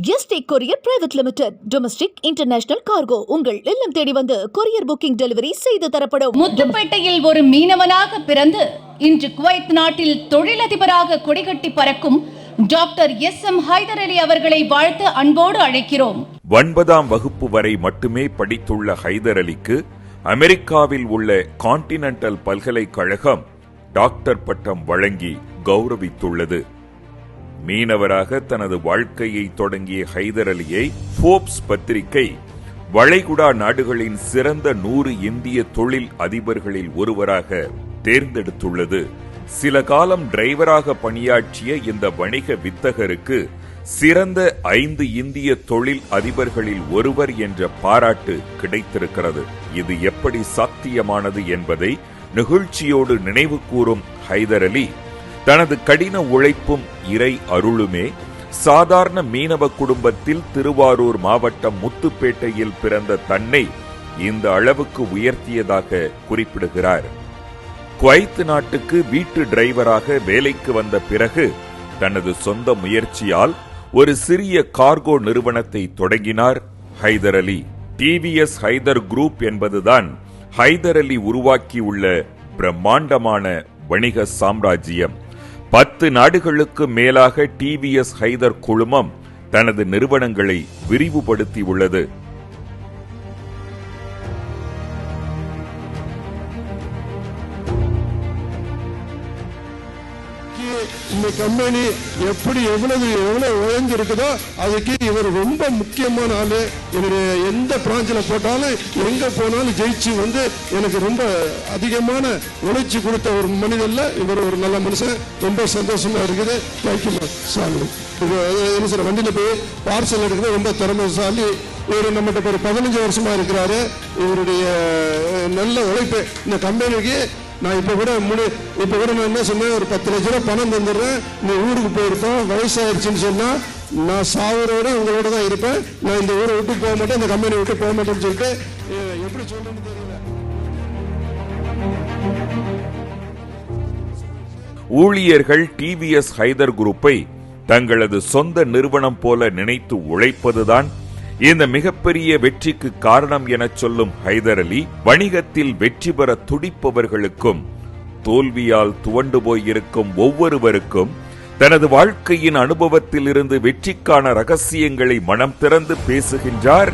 ST courier private limited. Domestic international cargo. உங்கள் இல்லம் தேடி வந்து கொரியர் புக்கிங் டெலிவரி செய்து தரப்படும். முத்துப்பேட்டையில் ஒரு மீனவனாக பிறந்து இன்று குவைத் நாட்டில் தொழிலதிபராக கொடிகட்டி பறக்கும் doctor S M Haider Ali அவர்களை வாழ்த்து அன்போடு அழைக்கிறோம். ஒன்பதாம் வகுப்பு வரை மட்டுமே படித்துள்ள ஹைதர் அலிக்கு அமெரிக்காவில் உள்ள கான்டினென்டல் பல்கலைக்கழகம் டாக்டர் பட்டம் வழங்கி கௌரவித்துள்ளது. மீனவராக தனது வாழ்க்கையை தொடங்கிய ஹைதர் அலியை போப்ஸ் பத்திரிகை வளைகுடா நாடுகளின் சிறந்த நூறு இந்திய தொழில் அதிபர்களில் ஒருவராக தேர்ந்தெடுத்துள்ளது. சில காலம் டிரைவராக பணியாற்றிய இந்த வணிக வித்தகருக்கு சிறந்த ஐந்து இந்திய தொழில் அதிபர்களில் ஒருவர் என்ற பாராட்டு கிடைத்திருக்கிறது. இது எப்படி சாத்தியமானது என்பதை நிகழ்ச்சியோடு நினைவு கூறும் ஹைதர் அலி தனது கடின உழைப்பும் இறை அருளுமே. சாதாரண மீனவ குடும்பத்தில் திருவாரூர் மாவட்டம் முத்துப்பேட்டையில் பிறந்த தன்னை இந்த அளவுக்கு உயர்த்தியதாக குறிப்பிடுகிறார். குவைத் நாட்டுக்கு வீட்டு டிரைவராக வேலைக்கு வந்த பிறகு தனது சொந்த முயற்சியால் ஒரு சிறிய கார்கோ நிறுவனத்தை தொடங்கினார் ஹைதர் அலி. டிவிஎஸ் ஹைதர் குரூப் என்பதுதான் ஹைதர் அலி உருவாக்கியுள்ள பிரம்மாண்டமான வணிக சாம்ராஜ்யம். பத்து நாடுகளுக்கு மேலாக டிவிஎஸ் ஹைதர் குழுமம் தனது நிறுவனங்களை விரிவுபடுத்தியுள்ளது. இந்த கம்பெனி எப்படி எவ்வளவு எவ்வளவு உழைஞ்சிருக்குதோ அதுக்கு இவர் ரொம்ப முக்கியமான ஆளு. என்னுடைய எந்த பிராஞ்சில் போட்டாலும் எங்க போனாலும் ஜெயிச்சு வந்து எனக்கு ரொம்ப அதிகமான உழைச்சி கொடுத்த ஒரு மனிதன்ல இவர் ஒரு நல்ல மனுஷன். ரொம்ப சந்தோஷமா இருக்குது. தேங்க்யூ சாமி என்ன சார் வண்டியில் போய் பார்சல் எடுக்கிறது ரொம்ப திறமைசாலி. இவர் நம்மகிட்ட ஒரு பதினஞ்சு வருஷமா இருக்கிறாரு. இவருடைய நல்ல உழைப்பு. இந்த கம்பெனிக்கு நான் இப்போ கூட முடி இப்போ கூட நான் என்ன சொன்னேன்? ஒரு பத்து லட்ச ரூபா பணம் தந்துடுறேன். நீ ஊருக்கு போயிருக்கோம். வயசாயிருச்சுன்னு சொன்னால் நான் சாவரோட உங்களோட தான் இருப்பேன். நான் இந்த ஊரை விட்டு போக மாட்டேன் இந்த கம்பெனி விட்டு போக மாட்டேன்னு சொல்லிட்டு எப்படி சொல்றேன்னு தெரியல. ஊழியர்கள் டிவிஎஸ் ஹைதர் குரூப்பை தங்களது சொந்த நிறுவனம் போல நினைத்து உழைப்பதுதான் இந்த மிகப்பெரிய வெற்றிக்கு காரணம் என சொல்லும் ஹைதர் அலி வணிகத்தில் வெற்றி பெற துடிப்பவர்களுக்கும் தோல்வியால் துவண்டு போயிருக்கும் ஒவ்வொருவருக்கும் தனது வாழ்க்கையின் அனுபவத்தில் இருந்து வெற்றிக்கான ரகசியங்களை மனம் திறந்து பேசுகின்றார்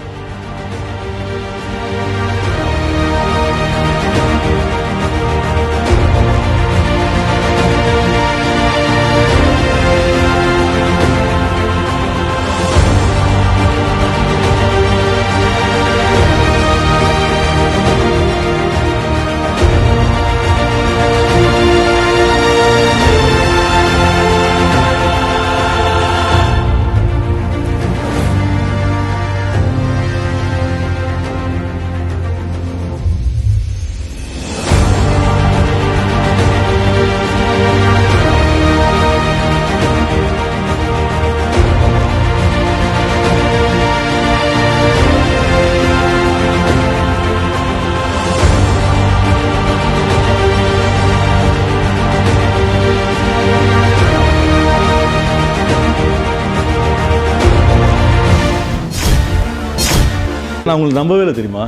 நான் உங்களுக்கு நம்பவே இல்லை தெரியுமா?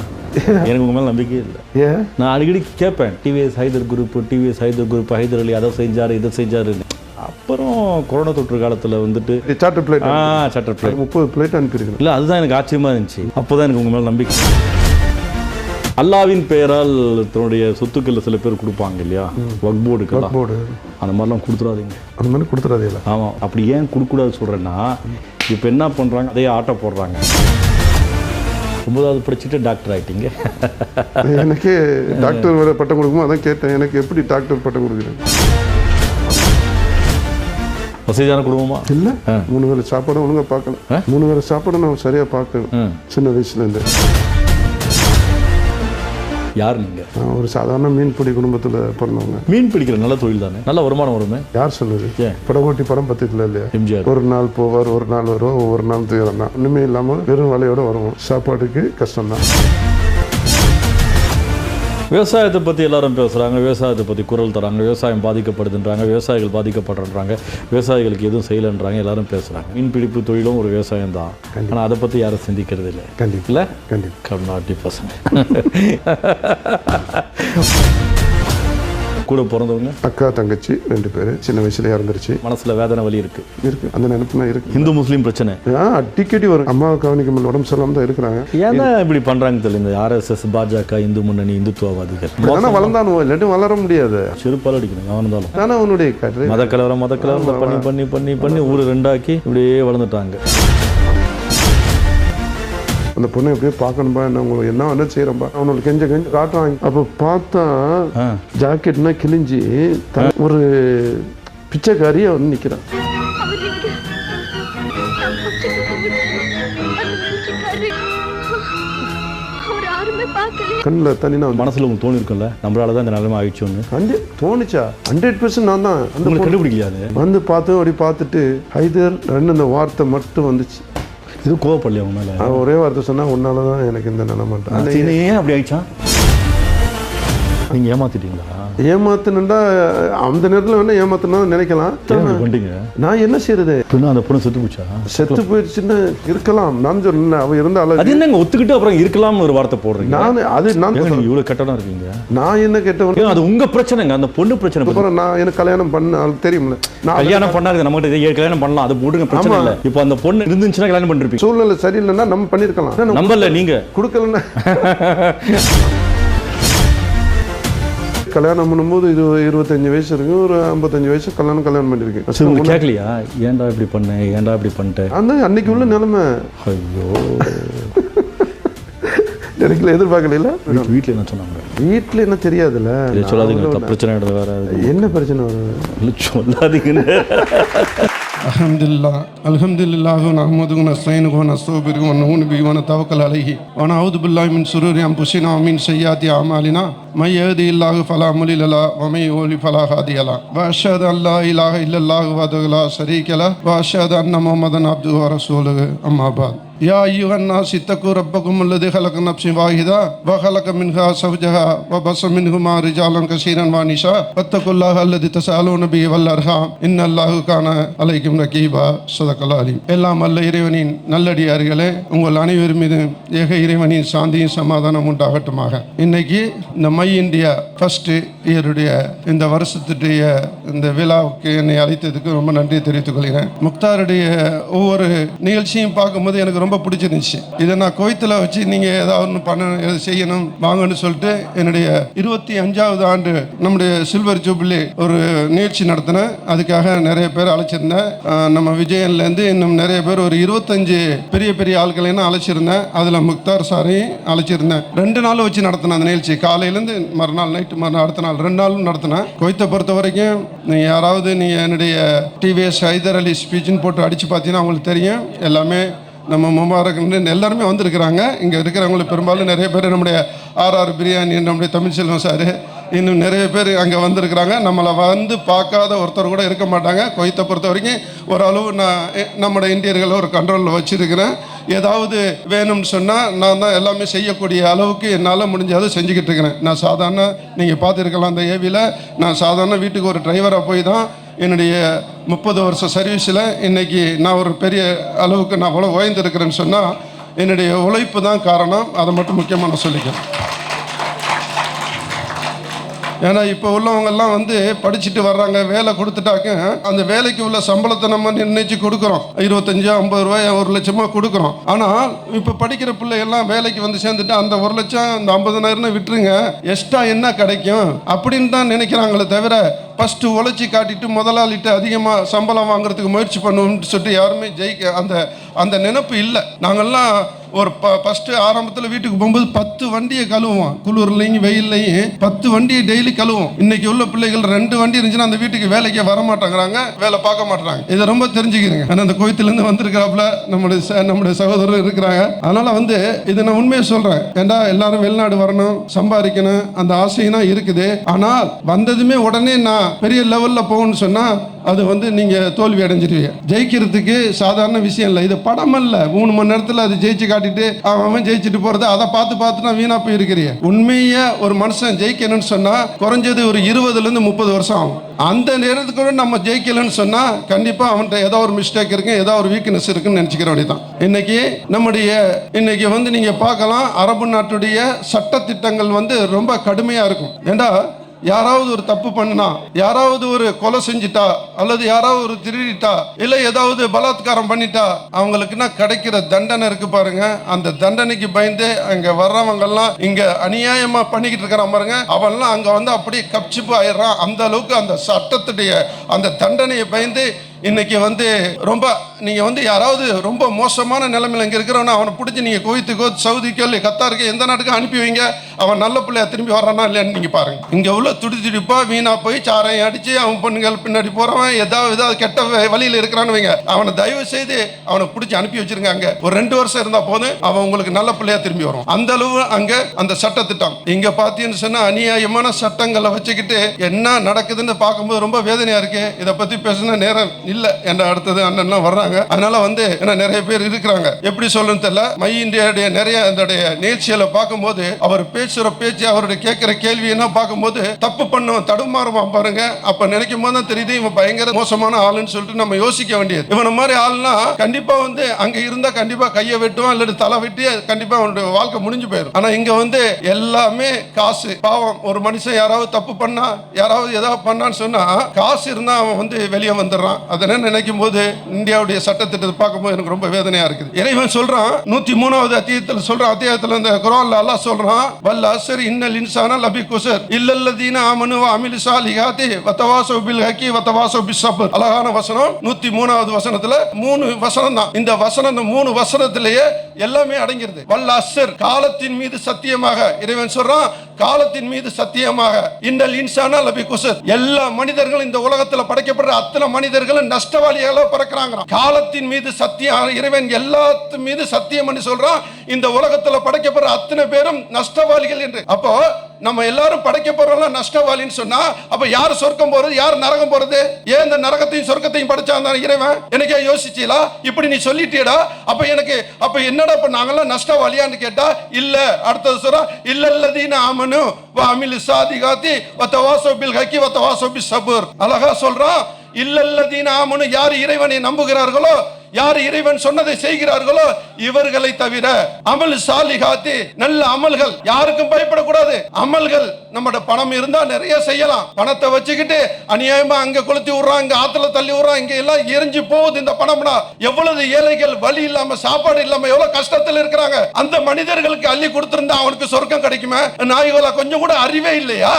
எனக்கு உங்க மேல நம்பிக்கையே இல்லை. ஏன் நான் அடிக்கடி கேட்பேன் TVS Haider group TVS Haider group Haider Ali அதை செஞ்சாரு இதை செஞ்சாருன்னு அப்புறம் கொரோனா தொற்று காலத்துல வந்துட்டு சார்ட்டர் பிளேட் ஆ சட்டர் பிளே முப்பது பிளேட் அனுப்பியிருக்கேன் இல்லை அதுதான் எனக்கு ஆச்சரியமா இருந்துச்சு. அப்போதான் எனக்கு உங்க மேல நம்பிக்கை. அல்லாவின் பெயரால் தன்னுடைய சொத்துக்கள் சில பேர் கொடுப்பாங்க இல்லையா? ஒர்க் போர்டுக்கெல்லாம். போர்டு. அந்த மாதிரிலாம் கொடுத்துடாதீங்க அந்த மாதிரி கொடுத்துறாதீங்களா ஆமாம் அப்படி ஏன் கொடுக்கூடாது சொல்கிறேன்னா இப்போ என்ன பண்ணுறாங்க அதே ஆட்டோ போடுறாங்க. ஒன்பதாவது படிச்சுட்டு டாக்டர் ஆயிட்டீங்க. எனக்கு டாக்டர் வேற பட்டம் கொடுக்குமோ அதான் கேட்டேன். எனக்கு எப்படி டாக்டர் பட்டம் கொடுக்குறேன் வசதியான குடும்பமா இல்ல. மூணு வேளை சாப்பாடு ஒழுங்கா பார்க்கல. மூணு வேளை சாப்பாடு நான் சரியா பார்க்கணும். சின்ன வயசுல இருந்து. யார் நீங்க? நான் ஒரு சாதாரண மீன்பிடி குடும்பத்துல பிறந்தவங்க. மீன் பிடிக்கிற நல்ல தொழில் தானே? நல்ல வருமானம் வருமே? யார் ஏன்? படகோட்டி படம் பத்தியத்துல இல்லையா? எம்ஜிஆர். ஒரு நாள் போவார் ஒரு நாள் வருவோம் ஒவ்வொரு நாள் துயரம் தான் ஒண்ணுமே இல்லாம வெறும் வலையோட வருவோம். சாப்பாட்டுக்கு கஷ்டம் தான் விவசாயத்தை பற்றி எல்லாரும் பேசுகிறாங்க விவசாயத்தை பற்றி குரல் தராங்க விவசாயம் பாதிக்கப்படுதுன்றாங்க விவசாயிகள் பாதிக்கப்படுறாங்க விவசாயிகளுக்கு எதுவும் செய்யலைன்றாங்க எல்லாரும் பேசுகிறாங்க மீன்பிடிப்பு தொழிலும் ஒரு விவசாயம் தான். ஆனால் அதை பற்றி யாரும் சிந்திக்கிறது இல்லை. கண்டிப்பா. இல்லை? கண்டிப்பா. கர்நாட்டி பசங்க. கூட பிறந்தவங்க? அக்கா தங்கச்சி ரெண்டு பேர். சின்ன வயசுல இறந்துருச்சு. மனசில் வேதனை வலி இருக்குது இருக்கு. அந்த நினைப்புலாம் இருக்கு. ஹிந்து முஸ்லீம் பிரச்சனை. அடிக்கடி வரும். அம்மாவை கவனிக்க முடியல உடம்பு சரியில்லாம தான் இருக்கிறாங்க. ஏன்னா இப்படி பண்ணுறாங்க தெரியல. இந்த ஆர்எஸ்எஸ் பாஜக இந்து முன்னணி இந்துத்துவவாதிகள். ஆனா வளர்ந்தானுவோ? இல்லாட்டி வளர முடியாது. செருப்பால் அடிக்கணும் எவன் இருந்தாலும். தானே அவனுடைய மத கலவரம் மத கலவரம் பண்ணி பண்ணி பண்ணி பண்ணி ஊர் ரெண்டாக்கி இப்படியே வளர்ந்துட்டாங்க. அந்த பொண்ணை எப்படியோ பார்க்கணும்பா என்ன உங்களுக்கு என்ன வேணா செய்யறப்பா அவனுக்கு கெஞ்ச கெஞ்ச காட்டுவாங்க அப்போ பார்த்தா. ஜாக்கெட்னா கிழிஞ்சி ஒரு பிச்சைக்காரியா வந்து பார்க்கல கண்ணில் தண்ணி நான் மனசுல உங்களுக்கு தோணி இருக்கும்ல நம்மளால தான் இந்த நிலைமை ஆயிடுச்சு ஒன்று கண்டி தோணுச்சா? ஹண்ட்ரட் பர்சன்ட் நான் தான். அந்த உங்களுக்கு பொண்ணு கண்டுபிடிக்கலையா அது? வந்து பார்த்தோம் அப்படி பார்த்துட்டு ஹைதர் ரெண்டு அந்த வார்த்தை மட்டும் வந்துச்சு. இது மேல? அவன் ஒரே வார்த்தை சொன்னா உன்னால தான் எனக்கு இந்த இது ஏன் அப்படி ஆயிடுச்சா நீங்க ஏமாத்திட்டீங்களா? ஏமாத்துனா அந்த நேரத்தில் வேணா ஏமாத்துனா நினைக்கலாம். பண்ணிட்டீங்க நான் என்ன செய்யறது பின்ன அந்த பொண்ணு செத்து போச்சா? செத்து போயிடுச்சுன்னு இருக்கலாம். நான் சொல்லல அவ இருந்த அது என்னங்க ஒத்துக்கிட்டு அப்புறம் இருக்கலாம்னு ஒரு வார்த்தை போடுறீங்க? நான் அது நான் இவ்வளவு கெட்டடா இருக்கீங்க? நான் என்ன கேட்டவன்? அது உங்க பிரச்சனைங்க அந்த பொண்ணு பிரச்சனை. அப்புறம் நான் எனக்கு கல்யாணம் பண்ண தெரியும்ல. நான் கல்யாணம் பண்ணாங்க நம்ம கிட்ட கல்யாணம் பண்ணலாம்? அது போடுங்க பிரச்சனை. இல்ல. இப்போ அந்த பொண்ணு இருந்துச்சுன்னா கல்யாணம் பண்ணிருப்பீங்க. சூழ்நிலை சரியில்லைன்னா நம்ம பண்ணிருக்கலாம். நம்பர்ல நீங்க. கொடுக்கலன்னா. கல்யாணம் பண்ணும்போது இது இருபத்தஞ்சு வயசு இருக்கு ஒரு ஐம்பத்தஞ்சு வயசு கல்யாணம் கல்யாணம் உங்களுக்கு கேட்கலையா ஏன்டா இப்படி பண்ண ஏன்டா இப்படி பண்ணிட்டேன் அந்த அன்னைக்கு உள்ள நிலைமை. ஐயோ. எனக்குல எதிர்பார்க்கல வீட்டு- வீட்டுல என்ன சொன்னாங்க? வீட்டுல என்ன தெரியாதுல்ல? சொல்லாதீங்க பிரச்சனை வேற. ஒண்ணு- என்ன பிரச்சனை வரும்? சொல்லாதீங்கன்னு. الحمد لله الحمد لله نحمده ونستعينه ونستغفره ونؤمن به ونتوكل عليه ونعوذ بالله من شرور انفسنا ومن سيئات اعمالنا من يهده الله فلا مضل له ومن يضلل فلا هادي له واشهد ان لا اله الا الله وحده لا شريك له واشهد ان محمدا عبده ورسوله اما بعد يا أيها الناس اتقوا ربكم الذي خلق نفس واحدة وخلق منها زوجها وبص منهما رجالا كثيرا ونساء واتقوا الله الذي تسألون به والأرحام إن الله كان عليكم رقيبا صدق الله العليم எல்லாம் அல்ல இறைவனின் நல்லடியார்களே உங்கள் அனைவர் மீது ஏக இறைவனின் சாந்தியும் சமாதானம் உண்டாகட்டுமாக இன்னைக்கு இந்த மை இந்தியா ஃபர்ஸ்ட் இயருடைய இந்த வருஷத்துடைய இந்த விழாவுக்கு என்னை அழைத்ததுக்கு ரொம்ப நன்றி தெரிவித்துக் கொள்கிறேன் முக்தாருடைய ஒவ்வொரு நிகழ்ச்சியும் பார்க்கும்போது எனக்கு ரொம்ப ரொம்ப பிடிச்சிருந்துச்சு. இதை நான் கோயத்தில் வச்சு நீங்கள் ஏதாவது ஒன்று பண்ண எது செய்யணும் வாங்கன்னு சொல்லிட்டு என்னுடைய இருபத்தி அஞ்சாவது ஆண்டு நம்முடைய சில்வர் ஜூபிலி ஒரு நிகழ்ச்சி நடத்தினேன். அதுக்காக நிறைய பேர் அழைச்சிருந்தேன். நம்ம விஜயன்லேருந்து இன்னும் நிறைய பேர் ஒரு இருபத்தஞ்சு பெரிய பெரிய ஆட்களையும் அழைச்சிருந்தேன். அதில் முக்தார் சாரையும் அழைச்சிருந்தேன். ரெண்டு நாள் வச்சு நடத்தினேன் அந்த நிகழ்ச்சி. காலையிலேருந்து மறுநாள் நைட்டு மறுநாள் அடுத்த நாள் ரெண்டு நாளும் நடத்தினேன். கோயத்தை பொறுத்த வரைக்கும் நீங்கள் யாராவது நீங்கள் என்னுடைய டிவிஎஸ் ஹைதர் அலி ஸ்பீச்னு போட்டு அடித்து பார்த்தீங்கன்னா அவங்களுக்கு தெரியும். எல்லாமே நம்ம முபாரக்னு எல்லாருமே வந்திருக்கிறாங்க. இங்கே இருக்கிறவங்களுக்கு பெரும்பாலும் நிறைய பேர் நம்முடைய ஆர்ஆர் பிரியாணி நம்முடைய தமிழ்ச்செல்வம் சார் இன்னும் நிறைய பேர் அங்கே வந்திருக்கிறாங்க. நம்மளை வந்து பார்க்காத ஒருத்தர் கூட இருக்க மாட்டாங்க. கொய்த்தை பொறுத்த வரைக்கும் ஓரளவு நான் எ- நம்முடைய இந்தியர்களை ஒரு கண்ட்ரோலில் வச்சுருக்கிறேன். ஏதாவது வேணும்னு சொன்னால் நான் தான் எல்லாமே செய்யக்கூடிய அளவுக்கு என்னால் முடிஞ்சதை செஞ்சுக்கிட்டு இருக்கிறேன். நான் சாதாரண நீங்கள் பார்த்துருக்கலாம் அந்த ஏவியில் நான் சாதாரண வீட்டுக்கு ஒரு டிரைவராக போய் தான் என்னுடைய முப்பது வருஷம் சர்வீஸில் இன்னைக்கு நான் ஒரு பெரிய அளவுக்கு நான் அவ்வளோ உயர்ந்திருக்கிறேன்னு சொன்னால் என்னுடைய உழைப்பு தான் காரணம். அதை மட்டும் முக்கியமாக நான் சொல்லிக்கிறேன். ஏன்னா இப்போ உள்ளவங்கெல்லாம் வந்து படிச்சுட்டு வர்றாங்க வேலை கொடுத்துட்டாக்க அந்த வேலைக்கு உள்ள சம்பளத்தை நம்ம நிர்ணயிச்சு கொடுக்குறோம். இருபத்தஞ்சா ஐம்பது ரூபாய் ஒரு லட்சமா கொடுக்குறோம். ஆனால் இப்போ படிக்கிற பிள்ளைகள்லாம் வேலைக்கு வந்து சேர்ந்துட்டு அந்த ஒரு லட்சம் அந்த ஐம்பதனாயிரம் விட்டுருங்க. எக்ஸ்ட்ரா என்ன கிடைக்கும்? அப்படின்னு தான் நினைக்கிறாங்களே தவிர ஃபஸ்ட்டு உழைச்சி காட்டிட்டு முதலாளிட்டு அதிகமாக சம்பளம் வாங்குறதுக்கு முயற்சி பண்ணுவோம்னு சொல்லிட்டு யாருமே ஜெயிக்க அந்த அந்த நினைப்பு இல்லை. நாங்கள்லாம் ஒரு ப ஃபஸ்ட்டு ஆரம்பத்தில் வீட்டுக்கு போகும்போது பத்து வண்டியை கழுவுவோம். குளிர்லையும் வெயில்லையும் பத்து வண்டியை டெய்லி கழுவோம் இன்னைக்கு உள்ள பிள்ளைகள் ரெண்டு வண்டி இருந்துச்சுன்னா அந்த வீட்டுக்கு வேலைக்கே வர மாட்டேங்கிறாங்க வேலை பார்க்க மாட்டாங்க இதை ரொம்ப தெரிஞ்சுக்கிறேங்க. ஏன்னா அந்த கோயத்துலேருந்து வந்திருக்கிறாப்புல நம்முடைய ச- நம்முடைய சகோதரர் இருக்கிறாங்க. அதனால் வந்து இதை நான் உண்மையை சொல்கிறேன் ஏண்டா எல்லாரும் வெளிநாடு வரணும் சம்பாதிக்கணும் அந்த ஆசையும் தான் இருக்குது. ஆனால் வந்ததுமே உடனே நான் பெரிய லெவலில் போகணும்னு சொன்னால் அது வந்து நீங்கள் தோல்வி அடைஞ்சிருவீங்க ஜெயிக்கிறதுக்கு சாதாரண விஷயம் இல்லை. இது படம் அல்ல. மூணு மணி நேரத்தில் அது ஜெயிச்சு காட்டிட்டு அவன் அவன் ஜெயிச்சுட்டு போகிறது அதை பார்த்து பார்த்து நான் வீணாக போயிருக்கிறீ உண்மையை ஒரு மனுஷன் ஜெயிக்கணும்னு சொன்னால் குறைஞ்சது ஒரு இருபதுலேருந்து முப்பது வருஷம் ஆகும். அந்த நேரத்துக்கு நம்ம ஜெயிக்கலன்னு சொன்னால் கண்டிப்பாக அவன்கிட்ட ஏதோ ஒரு மிஸ்டேக் இருக்கு ஏதோ ஒரு வீக்னஸ் இருக்குன்னு நினச்சிக்கிற வேண்டியதான் இன்னைக்கு நம்முடைய இன்னைக்கு வந்து நீங்கள் பார்க்கலாம் அரபு நாட்டுடைய சட்டத்திட்டங்கள் வந்து ரொம்ப கடுமையாக இருக்கும். ஏண்டா யாராவது ஒரு தப்பு பண்ணா யாராவது ஒரு கொலை செஞ்சிட்டா அல்லது யாராவது ஒரு திருடிட்டா இல்ல ஏதாவது பலாத்காரம் பண்ணிட்டா அவங்களுக்குன்னா கிடைக்கிற தண்டனை இருக்கு பாருங்க. அந்த தண்டனைக்கு பயந்து அங்க வர்றவங்க எல்லாம் இங்க அநியாயமா பண்ணிக்கிட்டு இருக்கிறான் பாருங்க. அவன்லாம் அங்க வந்து அப்படியே கப்சிப்பு ஆயிடுறான். அந்த அளவுக்கு அந்த சட்டத்துடைய அந்த தண்டனையை பயந்து இன்னைக்கு வந்து ரொம்ப நீங்கள் வந்து யாராவது ரொம்ப மோசமான நிலைமையில் இங்கே இருக்கிறவனா அவனை பிடிச்சி நீங்கள் குவைத்துக்கோ சவுதிக்கோ இல்லை கத்தாருக்கோ எந்த நாட்டுக்கும் அனுப்பி வைங்க. அவன் நல்ல பிள்ளையா திரும்பி வர்றானா இல்லையான்னு நீங்கள் பாருங்க. இங்கே உள்ள துடி துடிப்பா வீணா போய் சாரையும் அடிச்சு அவன் பொண்ணுங்கள் பின்னாடி போறவன் ஏதாவது ஏதாவது கெட்ட வழியில் இருக்கிறான்னு வைங்க. அவனை தயவு செய்து அவனை பிடிச்சி அனுப்பி வச்சிருக்காங்க ஒரு ரெண்டு வருஷம் இருந்தா போதும் அவன் உங்களுக்கு நல்ல பிள்ளையா திரும்பி வரும். அந்த அளவு அங்க அந்த சட்ட திட்டம் இங்க பாத்தீங்கன்னு சொன்னா அநியாயமான சட்டங்களை வச்சுக்கிட்டு என்ன நடக்குதுன்னு பார்க்கும்போது ரொம்ப வேதனையா இருக்கு. இதை பத்தி பேசின நேரம் இல்ல என்ற அடுத்தது அண்ணன்லாம் வர்றாங்க. அதனால வந்து என்ன நிறைய பேர் இருக்கிறாங்க. எப்படி சொல்லணும்னு தெரியல. மை இந்தியாவுடைய நிறைய அதோடைய நிகழ்ச்சிகளை பார்க்கும்போது அவர் பேசுற பேச்சு அவருடைய கேட்கிற கேள்வி என்ன பார்க்கும்போது தப்பு பண்ணுவோம் தடுமாறுவான் பாருங்க. அப்ப நினைக்கும் போது தான் தெரியுது இவன் பயங்கர மோசமான ஆளுன்னு சொல்லிட்டு நம்ம யோசிக்க வேண்டியது. இவன மாதிரி ஆள்னா கண்டிப்பா வந்து அங்க இருந்தா கண்டிப்பா கையை வெட்டுவான் இல்ல தலை வெட்டி கண்டிப்பா அவனுடைய வாழ்க்கை முடிஞ்சு போயிடும். ஆனா இங்க வந்து எல்லாமே காசு. பாவம் ஒரு மனுஷன் யாராவது தப்பு பண்ணா யாராவது ஏதாவது பண்ணான்னு சொன்னா காசு இருந்தா அவன் வந்து வெளியே வந்துடுறான். அதனை நினைக்கும் போது இந்தியாவுடைய சட்டத்திட்டத்தை பார்க்கும்போது எனக்கு ரொம்ப வேதனையா இருக்குது. இறைவன் சொல்றான் நூத்தி மூணாவது அத்தியத்தில் சொல்றான் அத்தியாயத்தில் இந்த குரான்ல எல்லாம் சொல்றான் வல்ல அசர் இன்னல் இன்சான லபி குசர் இல்லல்லதீன ஆமனு அமிலு சாலிகாத்தி வத்தவாசோ பில் ஹக்கி வத்தவாசோ பி சபர் அழகான வசனம். நூத்தி மூணாவது வசனத்துல மூணு வசனம் தான் இந்த வசனம் இந்த மூணு வசனத்திலேயே எல்லாமே அடங்கிருது வல்ல அசர் காலத்தின் மீது சத்தியமாக. இறைவன் சொல்றான் காலத்தின் மீது சத்தியமாக. இன்னல் இன்சானா லபி குசர். எல்லா மனிதர்களும் இந்த உலகத்துல படைக்கப்படுற அத்தனை மனிதர்களும் நஷ்டவாளிகளா பிறக்கிறாங்க காலத்தின் மீது சத்தியம் இறைவன் எல்லாத்து மீது சத்தியம் சொல்றான். இந்த உலகத்துல படைக்கப்படுற அத்தனை பேரும் நஷ்டவாளிகள். என்று. அப்போ நம்ம எல்லாரும் படைக்கப்படுறோம் நஷ்டவாளின்னு சொன்னா அப்ப யார் சொர்க்கம் போறது யார் நரகம் போறது? ஏன் இந்த நரகத்தையும் சொர்க்கத்தையும் படைச்சா இறைவன்? எனக்கே யோசிச்சீங்களா இப்படி நீ சொல்லிட்டியடா? அப்ப எனக்கு அப்ப என்னடா இப்ப நாங்கெல்லாம் நஷ்டவாளியான்னு கேட்டா இல்ல அடுத்தது சொல்றா இல்ல இல்லதீன ஆமனு வ சாதி காத்தி வத்தவாசோ பில் ஹக்கி வத்தவாசோ பி சபுர். அழகா சொல்றான் இல்லல்லதீன ஆமனு யார் இறைவனை நம்புகிறார்களோ யார் இறைவன் சொன்னதை செய்கிறார்களோ இவர்களை தவிர அமல் சாலிகாத்தி நல்ல அமல்கள் யாருக்கும் பயப்படக்கூடாது. அமல்கள் நம்மட பணம் இருந்தா நிறைய செய்யலாம். பணத்தை வச்சுக்கிட்டு அநியாயமா அங்க கொளுத்தி விடுறான் இங்க ஆத்துல தள்ளி விடுறான் இங்க எல்லாம் எரிஞ்சு போகுது இந்த பணம்னா. எவ்வளவு ஏழைகள் வழி இல்லாம சாப்பாடு இல்லாம எவ்வளவு கஷ்டத்துல இருக்கிறாங்க. அந்த மனிதர்களுக்கு அள்ளி கொடுத்திருந்தா அவனுக்கு சொர்க்கம் கிடைக்குமா? நாய்களா கொஞ்சம் கூட அறிவே இல்லையா?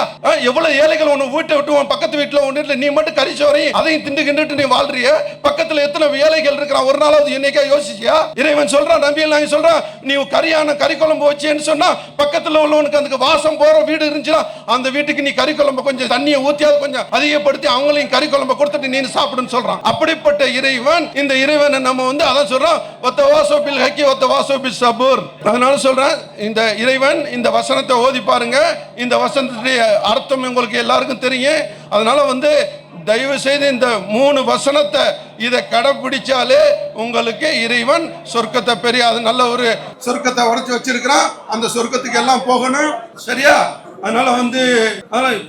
எவ்வளவு ஏழைகள் உன் வீட்டை விட்டு உன் பக்கத்து வீட்டுல ஒன்று நீ மட்டும் கரிச்சோரையும் அதையும் திண்டு கிண்டுட்டு நீ வாழ்றிய? பக்கத்துல எத்தனை ஏழைகள் இருக்கிறான் ஒரு நாளாவது என்னைக்கா யோசிச்சியா? இறைவன் சொல்றான் நம்பியல் நாங்க சொல்றான் நீ கரியான கறி குழம்பு வச்சேன்னு சொன்னா பக்கத்துல உள்ளவனுக்கு அந்த வாசம் போற வீடு இருந்துச்சுன்னா அந்த வீட்டுக்கு நீ கறி குழம்பு கொஞ்சம் தண்ணியை ஊத்தியாவது கொஞ்சம் அதிகப்படுத்தி அவங்களையும் கறி குழம்பு கொடுத்துட்டு நீ சாப்பிடுன்னு சொல்றான். அப்படிப்பட்ட இறைவன் இந்த இறைவனை நம்ம வந்து அதான் சொல்றோம் ஒத்த வாசோபில் ஹக்கி ஒத்த வாசோபில் சபூர். அதனால சொல்றேன் இந்த இறைவன் இந்த வசனத்தை ஓதி பாருங்க. இந்த வசனத்துடைய அர்த்தம் உங்களுக்கு எல்லாருக்கும் தெரியும். அதனால வந்து தயவு செய்து இந்த மூணு வசனத்தை இதை கடைபிடிச்சாலே உங்களுக்கு இறைவன் சொர்க்கத்தை பெரிய அது நல்ல ஒரு சொர்க்கத்தை உரைச்சி வச்சிருக்கிறான். அந்த சொர்க்கத்துக்கு எல்லாம் போகணும். சரியா? அதனால வந்து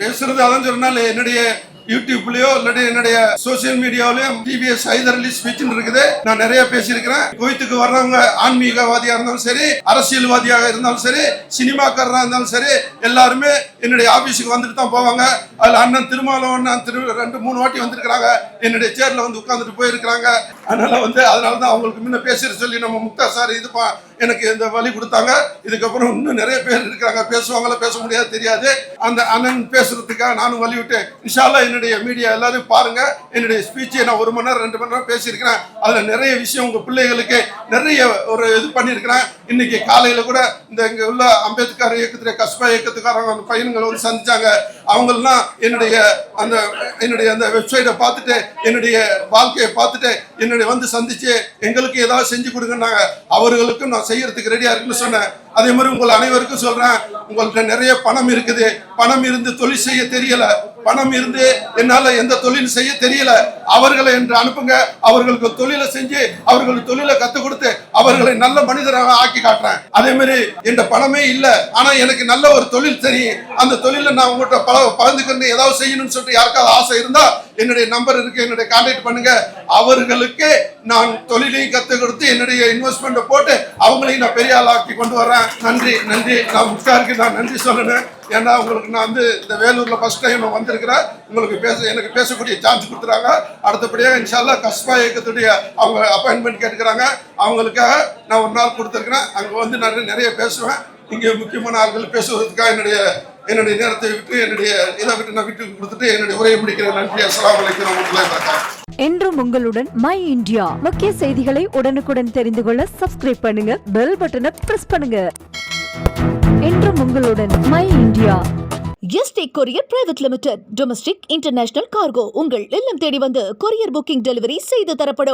பேசுறது அதான் சொன்னாலே என்னுடைய யூடியூப்லயோ இல்லாட்டி என்னுடைய சோசியல் மீடியாவிலயும் டிவிஎஸ் ஹைதர் அலி ஸ்பீச் இருக்குது. நான் நிறைய பேசியிருக்கிறேன். குவைத்துக்கு வர்றவங்க ஆன்மீகவாதியா இருந்தாலும் சரி அரசியல்வாதியாக இருந்தாலும் சரி சினிமாக்காரராக இருந்தாலும் சரி எல்லாருமே என்னுடைய ஆபீஸுக்கு வந்துட்டு தான் போவாங்க. அதுல அண்ணன் திருமாவளவன் அண்ணன் திரு ரெண்டு மூணு வாட்டி வந்திருக்கிறாங்க. என்னுடைய சேர்ல வந்து உட்காந்துட்டு போயிருக்கிறாங்க. அதனால வந்து அதனால தான் அவங்களுக்கு முன்ன பேசுற சொல்லி நம்ம முக்தா சார் இது பா- எனக்கு இந்த வழி கொடுத்தாங்க. இதுக்கப்புறம் இன்னும் நிறைய பேர் இருக்கிறாங்க. பேசுவாங்களா பேச முடியாது தெரியாது. அந்த அண்ணன் பேசுறதுக்காக நானும் வழி விட்டு இன்ஷால்லா என்னுடைய மீடியா எல்லாரும் பாருங்க. என்னுடைய ஸ்பீச்சை நான் ஒரு மணி நேரம் ரெண்டு மணி நேரம் பேசியிருக்கிறேன். அதில் நிறைய விஷயம் உங்கள் பிள்ளைகளுக்கு நிறைய ஒரு இது பண்ணியிருக்கிறேன். இன்னைக்கு காலையில் கூட இந்த இங்கே உள்ள அம்பேத்கர் இயக்கத்துடைய கஸ்பா இயக்கத்துக்காரங்க அந்த பையன்களை வந்து சந்திச்சாங்க. அவங்கெல்லாம் என்னுடைய அந்த என்னுடைய அந்த வெப்சைட்டை பார்த்துட்டு என்னுடைய வாழ்க்கையை பார்த்துட்டு என்னுடைய வந்து சந்திச்சு எங்களுக்கு ஏதாவது செஞ்சு கொடுங்கன்னாங்க. அவர்களுக்கும் நான் செய்யறதுக்கு ரெடியா இருக்குன்னு சொன்னேன். அதே மாதிரி உங்கள் அனைவருக்கும் சொல்றேன் உங்கள்கிட்ட நிறைய பணம் இருக்குது. பணம் இருந்து தொழில் செய்ய தெரியல. பணம் இருந்து என்னால எந்த தொழில் செய்ய தெரியல. அவர்களை என்று அனுப்புங்க. அவர்களுக்கு தொழிலை செஞ்சு அவர்களுக்கு தொழிலை கத்து கொடுத்து அவர்களை நல்ல மனிதராக ஆக்கி காட்டுறேன். அதே மாதிரி என்ற பணமே இல்லை. ஆனா எனக்கு நல்ல ஒரு தொழில் தெரியும். அந்த தொழில நான் உங்கள்கிட்ட பல பகிர்ந்துக்கிறது ஏதாவது செய்யணும்னு சொல்லிட்டு யாருக்காவது ஆசை இருந்தா என்னுடைய நம்பர் இருக்கு. என்னுடைய கான்டாக்ட் பண்ணுங்க. அவர்களுக்கு நான் தொழிலையும் கத்து கொடுத்து என்னுடைய இன்வெஸ்ட்மெண்ட்டை போட்டு அவங்களையும் நான் பெரிய ஆளாக்கி கொண்டு வரேன் நன்றி நன்றி. நான் முக்தாருக்கு நான் நன்றி சொல்லணும். ஏன்னா உங்களுக்கு நான் வந்து இந்த வேலூரில் ஃபஸ்ட் டைம் நான் வந்திருக்கிறேன். உங்களுக்கு பேச எனக்கு பேசக்கூடிய சான்ஸ் கொடுத்துறாங்க. அடுத்தபடியாக இன்ஷால்லா கஸ்பா இயக்கத்துடைய அவங்க அப்பாயின்மெண்ட் கேட்டுக்கிறாங்க. அவங்களுக்காக நான் ஒரு நாள் கொடுத்துருக்குறேன். அங்கே வந்து நான் நிறைய பேசுவேன். இங்கே முக்கியமான ஆட்கள் பேசுவதற்காக என்னுடைய என்னுடைய நேரத்தை விட்டு என்னுடைய இதை விட்டு நான் விட்டு கொடுத்துட்டு என்னுடைய உரையை முடிக்கிறேன். நன்றி அஸ்லாம் வலைக்கம் வரமத்துல்லாஹி வபரகாத்துஹு. என்றும் உங்களுடன் மை இந்தியா. முக்கிய செய்திகளை உடனுக்குடன் தெரிந்து கொள்ள சப்ஸ்கிரைப் பண்ணுங்க பெல் பட்டனை பிரஸ் பண்ணுங்க. என்றும் உங்களுடன் my India. ST courier private limited domestic international cargo உங்கள் இல்லம் தேடி வந்து கொரியர் புக்கிங் டெலிவரி செய்து தரப்படும்.